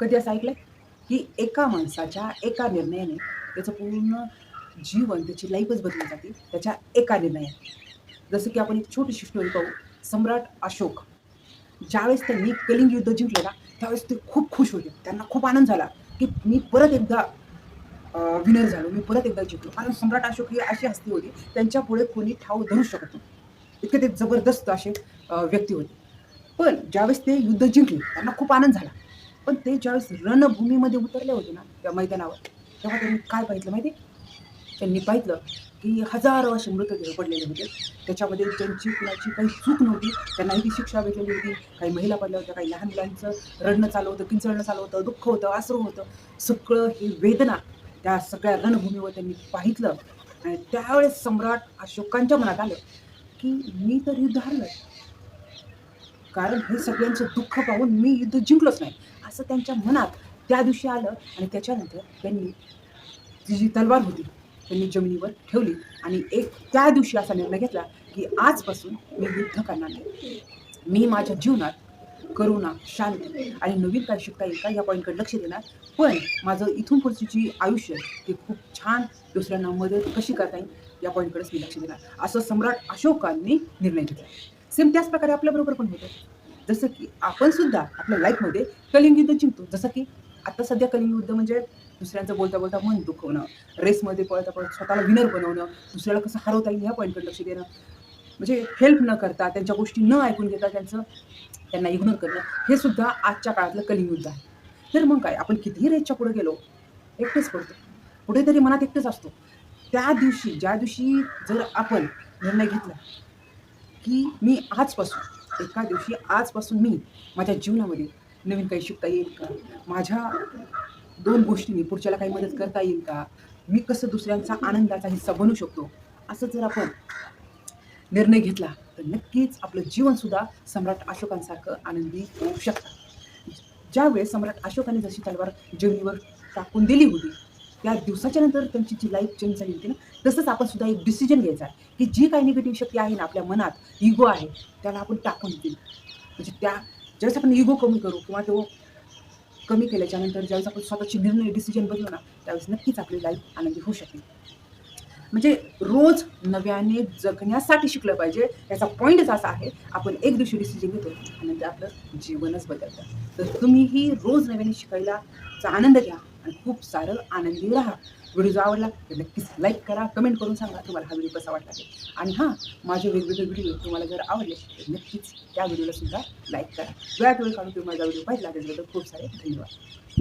कधी असं ऐकलंय? की एका माणसाच्या एका निर्णयाने त्याचं पूर्ण जीवन त्याची लाईफच बदलून जाते त्याच्या एका निर्णयाने. जसं की आपण एक छोटीशी स्टोरी पाहू. सम्राट अशोक. ज्यावेळेस त्यांनी कलिंग युद्ध जिंकले ना त्यावेळेस ते खूप खुश होते. त्यांना खूप आनंद झाला की मी परत एकदा विनर झालो. मी परत एकदा जिंकलो. कारण सम्राट अशोक ही अशी हस्ती होती. त्यांच्या पुढे कोणी ठाव धरू शकत नाही इतके ते जबरदस्त असे व्यक्ती होते. पण ज्यावेळेस ते युद्ध जिंकले त्यांना खूप आनंद झाला. पण ते ज्यावेळेस रणभूमीमध्ये उतरले होते ना त्या मैदानावर तेव्हा त्यांनी काय पाहिलं माहिती त्यांनी पाहिलं की हजारो असे मृतदेह पडलेले होते. त्याच्यामध्ये त्यांची कुणाची काही चूक नव्हती त्यांनाही ती शिक्षा भेटलेली होती. काही महिला पडल्या होत्या काही लहान मुलांचं रडणं चालू होतं किंचळणं चालू होतं दुःख होतं आसरू होतं. सगळं ही वेदना त्या सगळ्या रणभूमीवर त्यांनी पाहितलं आणि त्यावेळेस सम्राट अशोकांच्या मनात आलं की मी तर युद्ध हरलं कारण हे सगळ्यांचं दुःख पाहून मी युद्ध जिंकलोच नाही. असं त्यांच्या मनात त्या दिवशी आलं आणि त्याच्यानंतर त्यांनी ती जी तलवार होती त्यांनी जमिनीवर ठेवली आणि एक त्या दिवशी असा निर्णय घेतला की आजपासून मी युद्ध करणार नाही. मी माझ्या जीवनात करुणा शांती आणि नवीन काय शिकता येईल का या पॉईंटकडे लक्ष देणार. पण माझं इथून पुढची जी आयुष्य ते खूप छान दुसऱ्यांना मदत कशी करता येईल या पॉईंटकडेच मी लक्ष देणार. असं सम्राट अशोकांनी निर्णय घेतला. सेम त्याच प्रकारे आपल्याबरोबर पण होतं. जसं की आपण सुद्धा आपल्या लाईफमध्ये कलिंग युद्ध जिंकतो. जसं की आता सध्या कलिंग युद्ध म्हणजे दुसऱ्यांचं बोलता बोलता मन दुखवणं रेसमध्ये पळता पळत स्वतःला विनर बनवणं दुसऱ्याला कसं हरवता येईल ह्या पॉईंटकडे लक्ष देणं. म्हणजे हेल्प न करता त्यांच्या गोष्टी न ऐकून घेता त्यांचं त्यांना इग्नोर करणं हे सुद्धा आजच्या काळातलं कलिंग युद्ध आहे. तर मग काय आपण कितीही रेसच्या पुढे गेलो एकटेच पडतो. कुठेतरी मनात एकटेच असतो. त्या दिवशी ज्या दिवशी जर आपण निर्णय घेतला की मी आजपासून एका दिवशी आजपासून मी माझ्या जीवनामध्ये नवीन काही शिकता येईल का? माझ्या दोन गोष्टींनी पुढच्याला काही मदत करता येईल का? मी कसं दुसऱ्यांचा आनंदाचा हिस्सा बनू शकतो? असं जर आपण निर्णय घेतला तर नक्कीच आपलं जीवनसुद्धा सम्राट अशोकांसारखं आनंदी होऊ शकतं. ज्यावेळेस सम्राट अशोकाने जशी तलवार जमिनीवर टाकून दिली होती त्या दिवसाच्या नंतर त्यांची जी लाईफ चेंज झाली होती ना तसंच आपण सुद्धा एक डिसिजन घ्यायचा आहे. की जी काही निगेटिव्ह शक्ती आहे ना आपल्या मनात इगो आहे त्याला आपण टाकून देऊ. म्हणजे त्या ज्यावेळेस आपण इगो कमी करू किंवा तो कमी केल्याच्यानंतर ज्यावेळेस आपण स्वतःची निर्णय डिसिजन बदलू ना त्यावेळेस नक्कीच आपली लाईफ आनंदी होऊ शकेल. म्हणजे रोज नव्याने जगण्यासाठी शिकलं पाहिजे याचा पॉईंटच असा आहे आपण एक दिवशी डिसिजन घेतो आणि ते आपलं जीवनच बदलतं. तर तुम्हीही रोज नव्याने शिकायला आनंद घ्या. आणि खूप सारं आनंदी राहा. व्हिडिओ जर आवडला तर नक्कीच लाईक करा कमेंट करून सांगा तुम्हाला हा व्हिडिओ कसा वाटला ते आणि हां माझे वेगवेगळे व्हिडिओ तुम्हाला जर आवडले तर नक्कीच त्या व्हिडिओला सुद्धा लाईक करा. वेळात वेळ काढून तुम्ही माझा व्हिडिओ पाहिला त्याच्याबद्दल खूप सारे धन्यवाद.